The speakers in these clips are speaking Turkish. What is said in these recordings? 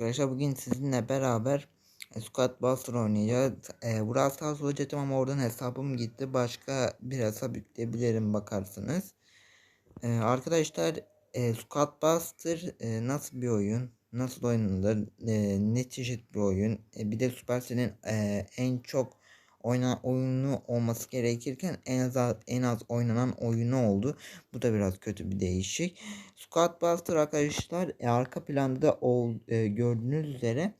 Arkadaşlar bugün sizinle beraber e, Squad Buster oynayacağız. E, Brawl Stars olacaktım ama oradan hesabım gitti. Başka bir hesap yükleyebilirim bakarsınız. E, arkadaşlar e, Squad Buster e, nasıl bir oyun? Nasıl oynanır? E, ne çeşit bir oyun? E, bir de Supercell'in e, en çok oyna oyunu olması gerekirken en az en az oynanan oyunu oldu. Bu da biraz kötü bir değişik. Squad Buster arkadaşlar e, arka planda da ol, e, gördüğünüz üzere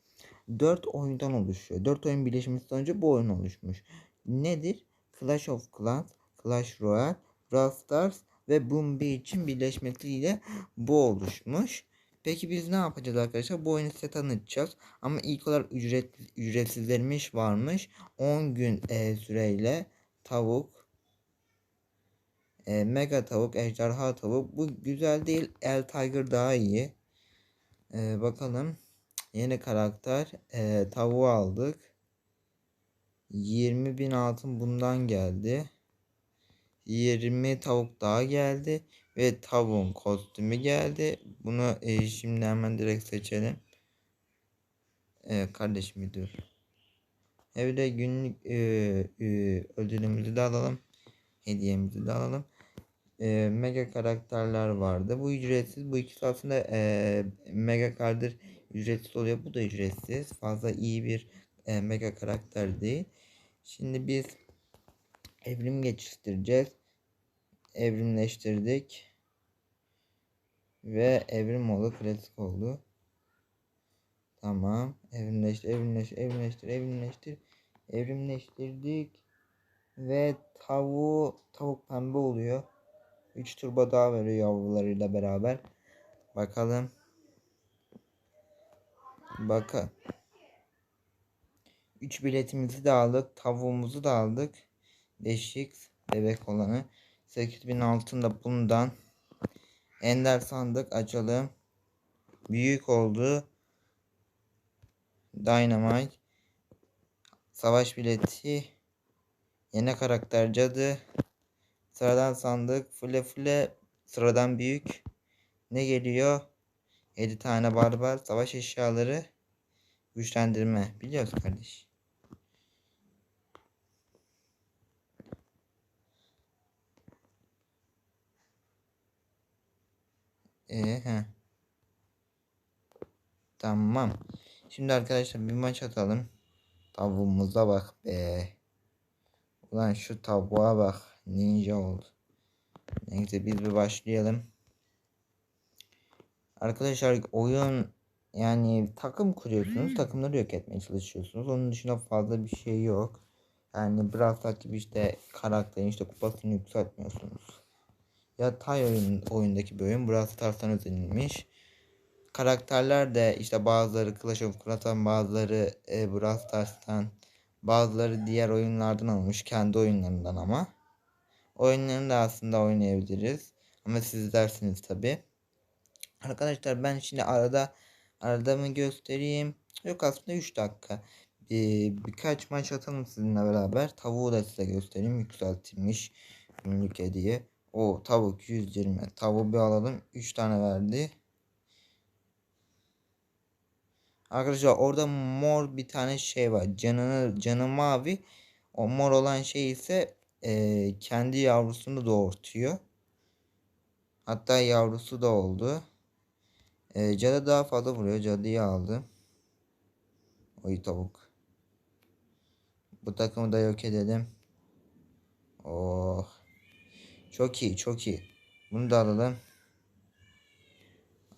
4 oyundan oluşuyor. 4 oyun birleşmesi sonucu bu oyun oluşmuş. Nedir? Clash of Clans, Clash Royale, Brawl Stars ve Boom için birleşmesiyle bu oluşmuş. Peki biz ne yapacağız arkadaşlar? Bu oyunu size tanıtacağız. Ama ilk olarak ücret, ücretsizlermiş varmış. 10 gün e, süreyle tavuk, e, mega tavuk, ejderha tavuk. Bu güzel değil. El Tiger daha iyi. E, bakalım. Yeni karakter. E, tavuğu aldık. 20 bin altın bundan geldi. 20 tavuk daha geldi. Ve tavuğun kostümü geldi. Bunu e, şimdi hemen direkt seçelim. Evet kardeşim dur. Evde günlük e, e, ödülümüzü de alalım. Hediyemizi de alalım. E, mega karakterler vardı. Bu ücretsiz. Bu ikisi aslında e, mega karakter ücretsiz oluyor. Bu da ücretsiz. Fazla iyi bir e, mega karakter değil. Şimdi biz evrim geçiştireceğiz. Evrimleştirdik. Ve evrim oldu. Klasik oldu. Tamam. Evrimleştir, evrimleştir, evrimleştir, evrimleştir. Evrimleştirdik. Ve tavuğu, tavuk pembe oluyor. 3 turbo daha veriyor yavrularıyla beraber. Bakalım. Bakın. 3 biletimizi de aldık. Tavuğumuzu da aldık. Değişik bebek olanı. 8000 altın da bundan. Ender sandık açalım. Büyük oldu. Dynamite. Savaş bileti. Yeni karakter cadı. Sıradan sandık. Fule fule. Sıradan büyük. Ne geliyor? 7 tane barbar. Savaş eşyaları. Güçlendirme. Biliyoruz kardeş. Ee, he. Tamam. Şimdi arkadaşlar bir maç atalım. Tavuğumuza bak be. Ulan şu tavuğa bak. Ninja oldu. Neyse biz bir başlayalım. Arkadaşlar oyun yani takım kuruyorsunuz. Takımları yok etmeye çalışıyorsunuz. Onun dışında fazla bir şey yok. Yani biraz gibi işte karakterin işte kupasını yükseltmiyorsunuz. Ya Tay oyun, oyundaki oyun. Brawl Stars'tan özenilmiş. Karakterler de işte bazıları Clash of Clans'tan bazıları e, Brawl Stars'tan bazıları diğer oyunlardan almış. Kendi oyunlarından ama. Oyunlarını da aslında oynayabiliriz. Ama siz dersiniz tabi. Arkadaşlar ben şimdi arada arada mı göstereyim? Yok aslında 3 dakika. Bir, birkaç maç atalım sizinle beraber. Tavuğu da size göstereyim. Yükseltilmiş günlük hediye. O tavuk 120. Tavuğu bir alalım. 3 tane verdi. Arkadaşlar orada mor bir tane şey var. Canını canı mavi. O mor olan şey ise e, kendi yavrusunu doğurtuyor. Hatta yavrusu da oldu. E, cadı daha fazla vuruyor. Cadıyı aldı. Oy tavuk. Bu takımı da yok edelim. Oh. Çok iyi çok iyi. Bunu da alalım.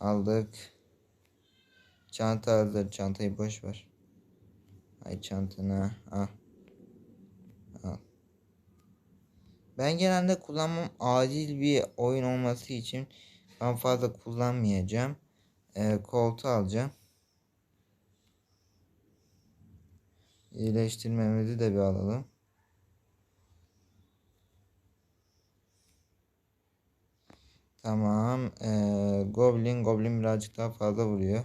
Aldık. Çanta hazır. Çantayı boş ver. Ay çantana. Al. Al. Ben genelde kullanmam acil bir oyun olması için ben fazla kullanmayacağım. Ee, koltuğu alacağım. İyileştirmemizi de bir alalım. Tamam. Ee, Goblin. Goblin birazcık daha fazla vuruyor.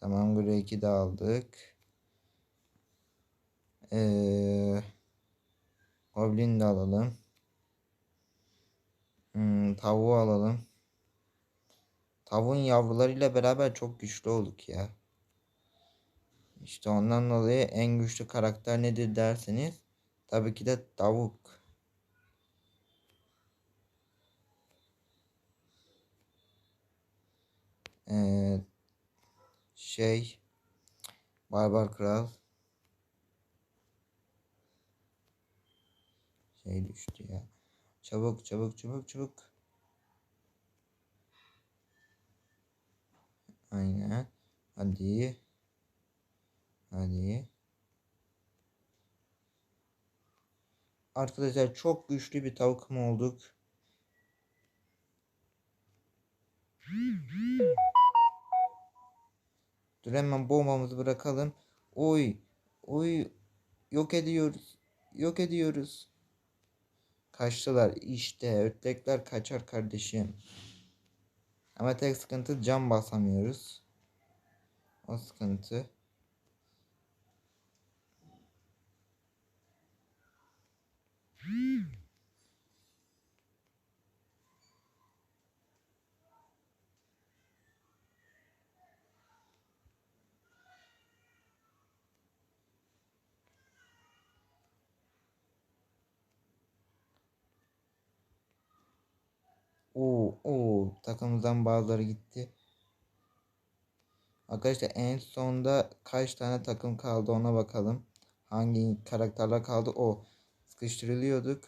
Tamam. Greg'i de aldık. Ee, Goblin de alalım. Hmm, tavuğu alalım. tavuğun yavrularıyla beraber çok güçlü olduk ya. İşte ondan dolayı en güçlü karakter nedir derseniz tabii ki de tavuk. Ee, şey Barbar Kral şey düştü ya. Çabuk çabuk çabuk çabuk. Aynen. Hadi. Hadi. Arkadaşlar çok güçlü bir tavuk mu olduk? Dur hemen bombamızı bırakalım. Oy. Oy. Yok ediyoruz. Yok ediyoruz. Kaçtılar. İşte ötlekler kaçar kardeşim. Ama tek sıkıntı cam basamıyoruz. O sıkıntı. Oo, oo, takımımızdan bazıları gitti. Arkadaşlar en sonda kaç tane takım kaldı ona bakalım. Hangi karakterler kaldı o. Sıkıştırılıyorduk.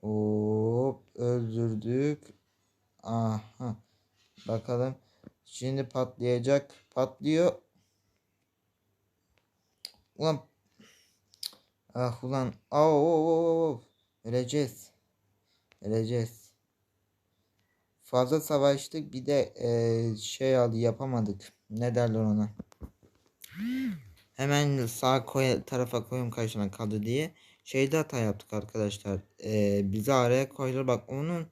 Hop öldürdük. Aha. Bakalım. Şimdi patlayacak. Patlıyor. Ulan. Ah ulan. Au, au, au, au. Öleceğiz. Öleceğiz. Fazla savaştık. Bir de e, şey aldı yapamadık. Ne derler ona? Hemen sağ koy tarafa koyun karşına kaldı diye. Şeyde hata yaptık arkadaşlar. E, bizi araya koydular. Bak onun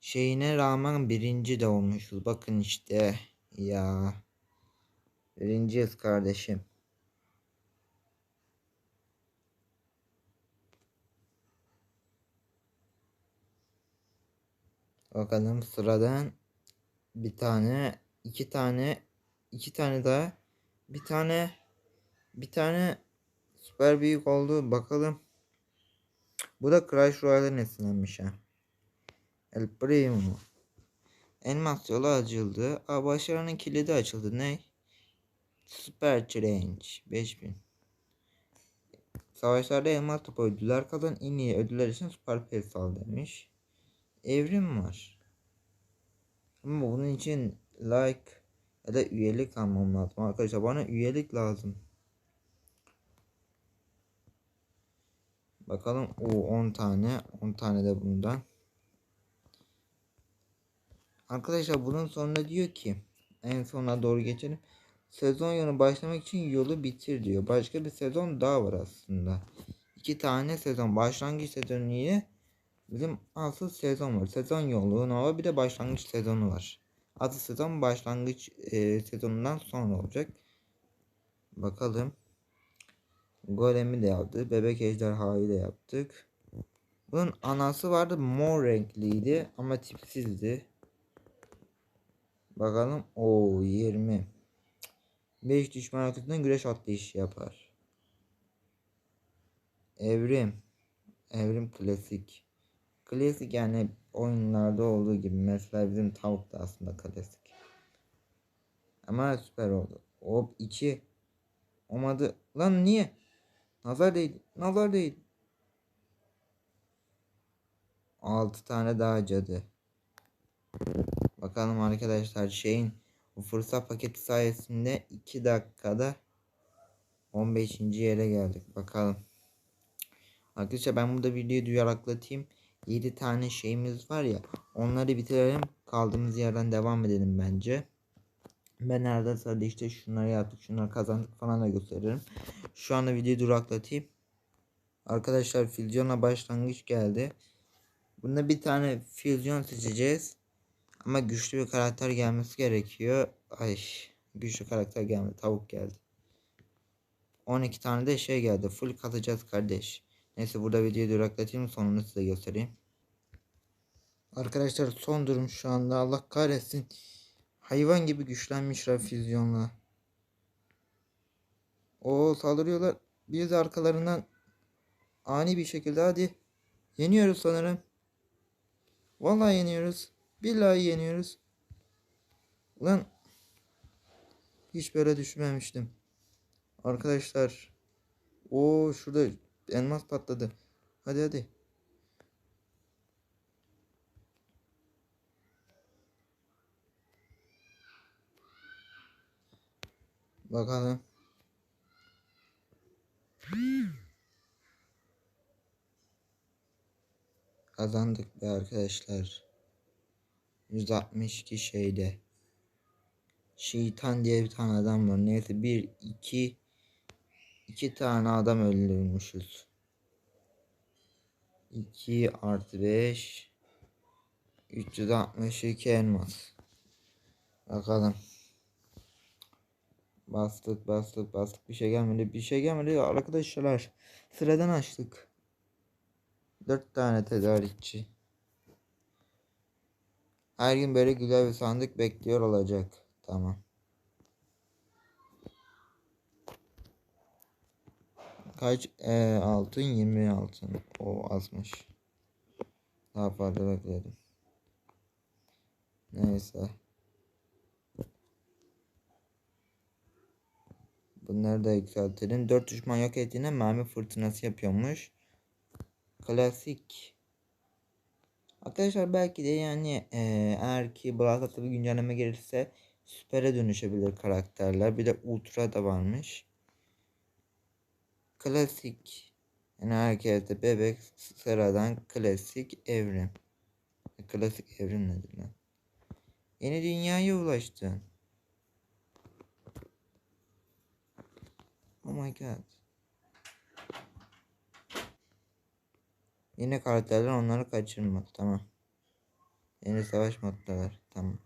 şeyine rağmen birinci de olmuşuz. Bakın işte. Ya. Birinciyiz kardeşim. Bakalım sıradan bir tane, iki tane, iki tane daha, bir tane, bir tane süper büyük oldu. Bakalım. Bu da Crash Royale'den esinlenmiş ha. El Primo. Elmas yolu açıldı. Aa, başarının kilidi açıldı. Ne? Süper Challenge. 5000. Savaşlarda elmas topu ödüller kazan. En iyi ödüller için süper pes al demiş evrim var. Ama bunun için like ya da üyelik almam lazım arkadaşlar. Bana üyelik lazım. Bakalım o 10 tane 10 tane de bundan. Arkadaşlar bunun sonunda diyor ki en sona doğru geçelim. Sezon yolu başlamak için yolu bitir diyor. Başka bir sezon daha var aslında. İki tane sezon başlangıç sezonu ile Bizim asıl sezon var. Sezon yolu Nova bir de başlangıç sezonu var. Asıl sezon başlangıç e, sezonundan sonra olacak. Bakalım. Golem'i de yaptık. Bebek ejderhayı da yaptık. Bunun anası vardı. Mor renkliydi ama tipsizdi. Bakalım. o 20. 5 düşman arkasından güreş atlayışı yapar. Evrim. Evrim klasik. Klasik yani oyunlarda olduğu gibi mesela bizim tavuk da aslında klasik. Ama süper oldu. Hop 2. Olmadı. Lan niye? Nazar değil. Nazar değil. 6 tane daha cadı. Bakalım arkadaşlar şeyin bu fırsat paketi sayesinde 2 dakikada 15. yere geldik. Bakalım. Arkadaşlar ben burada videoyu duyaraklatayım. 7 tane şeyimiz var ya onları bitirelim kaldığımız yerden devam edelim bence. Ben nerede sırada işte şunları yaptık şunları kazandık falan da gösteririm. Şu anda videoyu duraklatayım. Arkadaşlar füzyona başlangıç geldi. Bunda bir tane füzyon seçeceğiz. Ama güçlü bir karakter gelmesi gerekiyor. Ay güçlü karakter gelmedi. Tavuk geldi. 12 tane de şey geldi. Full katacağız kardeş. Neyse burada videoyu duraklatayım sonunu size göstereyim. Arkadaşlar son durum şu anda Allah kahretsin. Hayvan gibi güçlenmiş Rafizyon'la. O saldırıyorlar. Biz de arkalarından ani bir şekilde hadi. Yeniyoruz sanırım. Vallahi yeniyoruz. Billahi yeniyoruz. Ulan hiç böyle düşünmemiştim. Arkadaşlar. O şurada elmas patladı. Hadi hadi. Bakalım. Kazandık be arkadaşlar. 162 şeyde. Şeytan diye bir tane adam var. Neyse bir iki iki tane adam öldürmüşüz. 2 artı 5 362 elmas. Bakalım. Bastık bastık bastık bir şey gelmedi bir şey gelmedi arkadaşlar sıradan açtık 4 tane tedarikçi her gün böyle güzel bir sandık bekliyor olacak tamam kaç ee, altın 20 altın o azmış daha fazla bekledim neyse Bunları da yükseltelim. 4 düşman yok ettiğinde mermi fırtınası yapıyormuş. Klasik. Arkadaşlar belki de yani e, eğer ki Brawl bir güncelleme gelirse süpere dönüşebilir karakterler. Bir de ultra da varmış. Klasik. Yani herkeste bebek sıradan klasik evrim. Klasik evrim nedir lan? Yeni dünyaya ulaştın. Oh my god. Yine karakterler onları kaçırmak. Tamam. Yeni savaş moddalar. Tamam.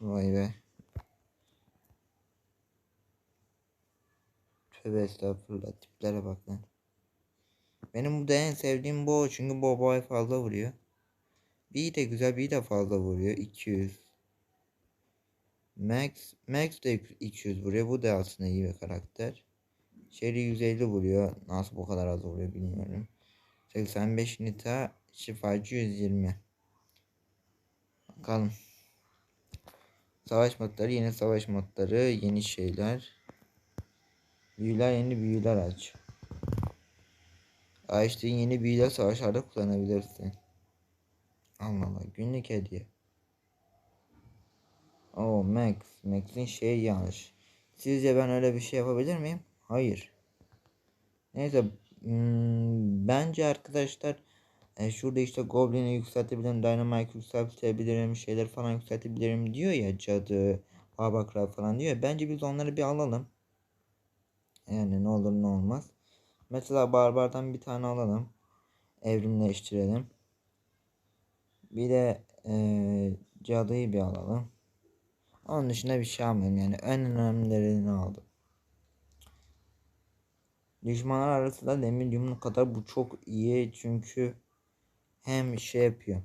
Vay be. Tövbe estağfurullah. Tiplere bak lan. Benim burada en sevdiğim bu çünkü bu boy fazla vuruyor. Bir de güzel bir de fazla vuruyor. 200. Max, Max de 200 vuruyor. Bu da aslında iyi bir karakter. Sherry 150 vuruyor. Nasıl bu kadar az vuruyor bilmiyorum. 85 nita şifacı 120. Bakalım. Savaş modları yeni savaş modları yeni şeyler. Büyüler yeni büyüler aç. Açtığın yeni büyüler savaşlarda kullanabilirsin. Allah Allah günlük hediye. Oh Max. Max'in şeyi yanlış. Sizce ben öyle bir şey yapabilir miyim? Hayır. Neyse. Hmm, bence arkadaşlar e, şurada işte Goblin'i yükseltebilirim. Dynamite yükseltebilirim. Şeyler falan yükseltebilirim diyor ya. Cadı. Abakra falan diyor. Bence biz onları bir alalım. Yani ne olur ne olmaz. Mesela Barbar'dan bir tane alalım. Evrimleştirelim. Bir de e, cadıyı bir alalım. Onun dışında bir şey almıyorum yani en önemlilerini aldım. Düşmanlar arasında demir yumruk kadar bu çok iyi çünkü hem şey yapıyor.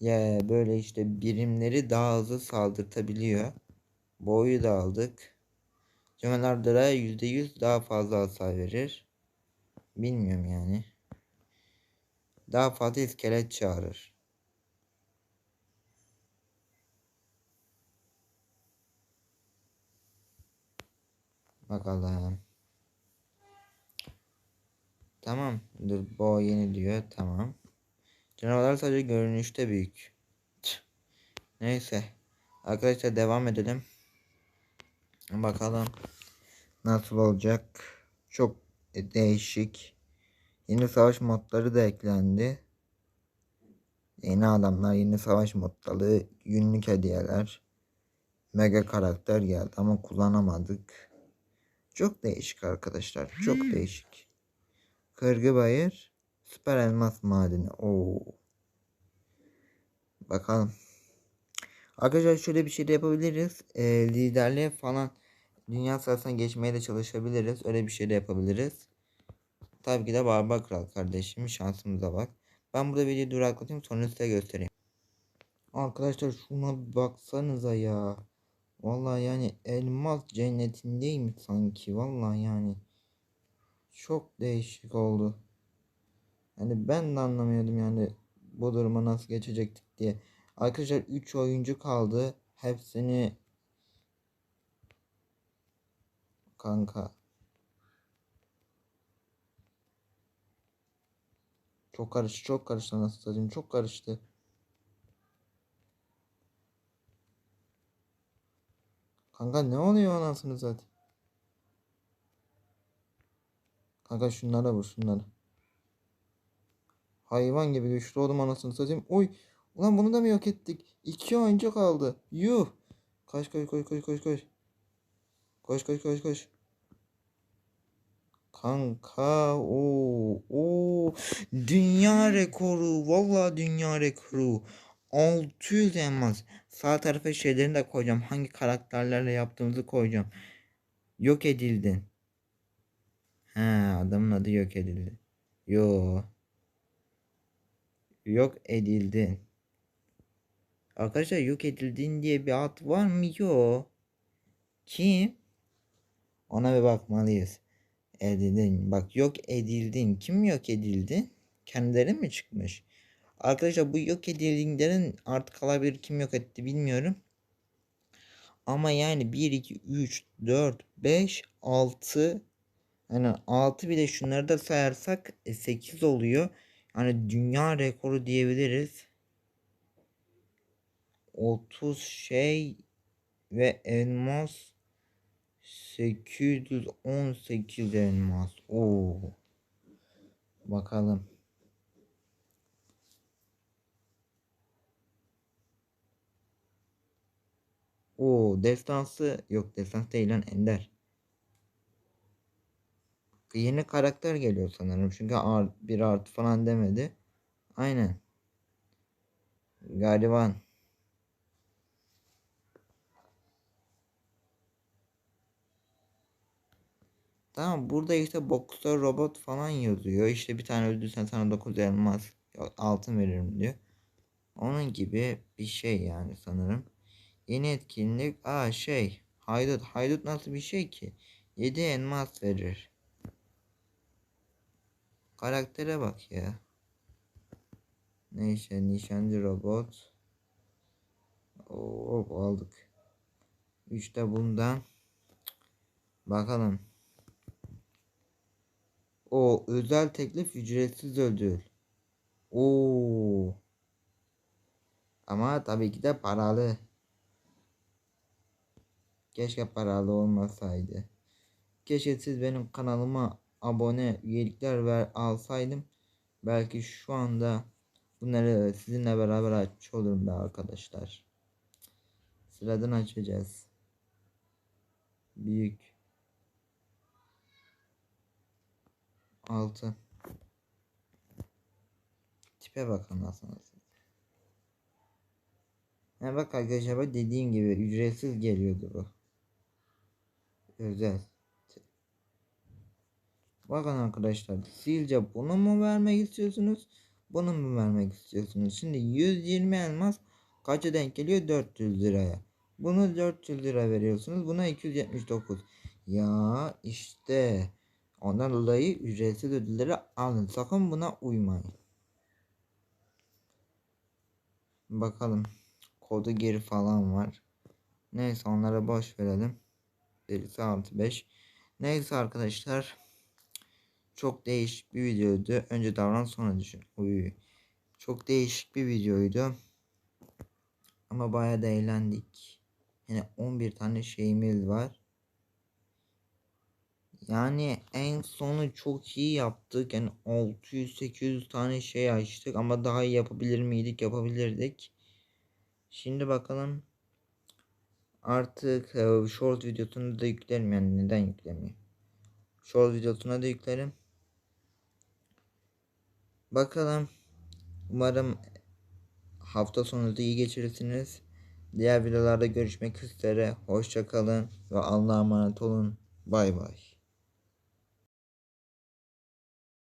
Ya böyle işte birimleri daha hızlı saldırtabiliyor. Boyu da aldık. Canavarlara %100 daha fazla hasar verir. Bilmiyorum yani. Daha fazla iskelet çağırır. Bakalım. Tamam. Dur bu yeni diyor. Tamam. Canavarlar sadece görünüşte büyük. Neyse. Arkadaşlar devam edelim. Bakalım. Nasıl olacak. Çok değişik. Yeni savaş modları da eklendi. Yeni adamlar, yeni savaş modları, günlük hediyeler. Mega karakter geldi ama kullanamadık. Çok değişik arkadaşlar. Çok hmm. değişik. Kırgı bayır. Süper elmas madeni. Oo. Bakalım. Arkadaşlar şöyle bir şey de yapabiliriz. E, liderliğe falan dünya sırasına geçmeye de çalışabiliriz. Öyle bir şey de yapabiliriz. Tabii ki de Barbar Kral kardeşim şansımıza bak. Ben burada videoyu duraklatayım sonra size göstereyim. Arkadaşlar şuna baksanıza ya. Vallahi yani elmas cennetindeyim sanki. Vallahi yani. Çok değişik oldu. Yani ben de anlamıyordum yani bu duruma nasıl geçecektik diye. Arkadaşlar 3 oyuncu kaldı. Hepsini kanka çok karıştı çok karıştı nasıl satayım çok karıştı. Kanka ne oluyor anasını zaten? Kanka şunlara vur şunlara. Hayvan gibi güçlü oldum anasını satayım. Oy. Ulan bunu da mı yok ettik? İki oyuncu kaldı. Yuh. Koş koş koş koş koş koş. Koş koş koş koş. Kanka o o dünya rekoru vallahi dünya rekoru 600 elmas sağ tarafa şeylerini de koyacağım hangi karakterlerle yaptığımızı koyacağım yok edildin he adamın adı yok edildi yo yok edildin arkadaşlar yok edildin diye bir ad var mı yok kim ona bir bakmalıyız edildin. Bak yok edildin. Kim yok edildi? Kendileri mi çıkmış? Arkadaşlar bu yok edildiklerin artık kalabilir kim yok etti bilmiyorum. Ama yani 1, 2, 3, 4, 5, 6 yani 6 bile şunları da sayarsak 8 oluyor. Yani dünya rekoru diyebiliriz. 30 şey ve elmas 818 elmas. Oo. Bakalım. Oo, destansı yok destans değil lan Ender. Yeni karakter geliyor sanırım. Çünkü bir artı falan demedi. Aynen. Gariban. Tamam burada işte boksör robot falan yazıyor. İşte bir tane öldürsen sana 9 elmas altın veririm diyor. Onun gibi bir şey yani sanırım. Yeni etkinlik. Aa şey. Haydut. Haydut nasıl bir şey ki? 7 elmas verir. Karaktere bak ya. Neyse nişancı robot. Hop aldık. 3 de bundan. Bakalım. O özel teklif ücretsiz ödül. Oo. Ama tabii ki de paralı. Keşke paralı olmasaydı. Keşke siz benim kanalıma abone üyelikler ver alsaydım. Belki şu anda bunları sizinle beraber açmış olurum be arkadaşlar. Sıradan açacağız. Büyük 6 Tipe bakın aslında. Ha bak arkadaşlar dediğim gibi ücretsiz geliyordu bu. Özel. Bakın arkadaşlar sizce bunu mu vermek istiyorsunuz? Bunu mu vermek istiyorsunuz? Şimdi 120 elmas kaça denk geliyor? 400 liraya. Bunu 400 lira veriyorsunuz. Buna 279. Ya işte Ondan dolayı ücretsiz ödülleri alın. Sakın buna uymayın. Bakalım. Kodu geri falan var. Neyse onlara boş verelim. Derisi 65. Neyse arkadaşlar. Çok değişik bir videoydu. Önce davran sonra düşün. Uy. Çok değişik bir videoydu. Ama bayağı da eğlendik. Yani 11 tane şeyimiz var. Yani en sonu çok iyi yaptık. Yani 600-800 tane şey açtık ama daha iyi yapabilir miydik? Yapabilirdik. Şimdi bakalım. Artık e, short videosunu da yüklerim yani neden yüklemeyeyim? Short videosuna da yüklerim. Bakalım. Umarım hafta sonu da iyi geçirirsiniz. Diğer videolarda görüşmek üzere. Hoşçakalın ve Allah'a emanet olun. Bay bay.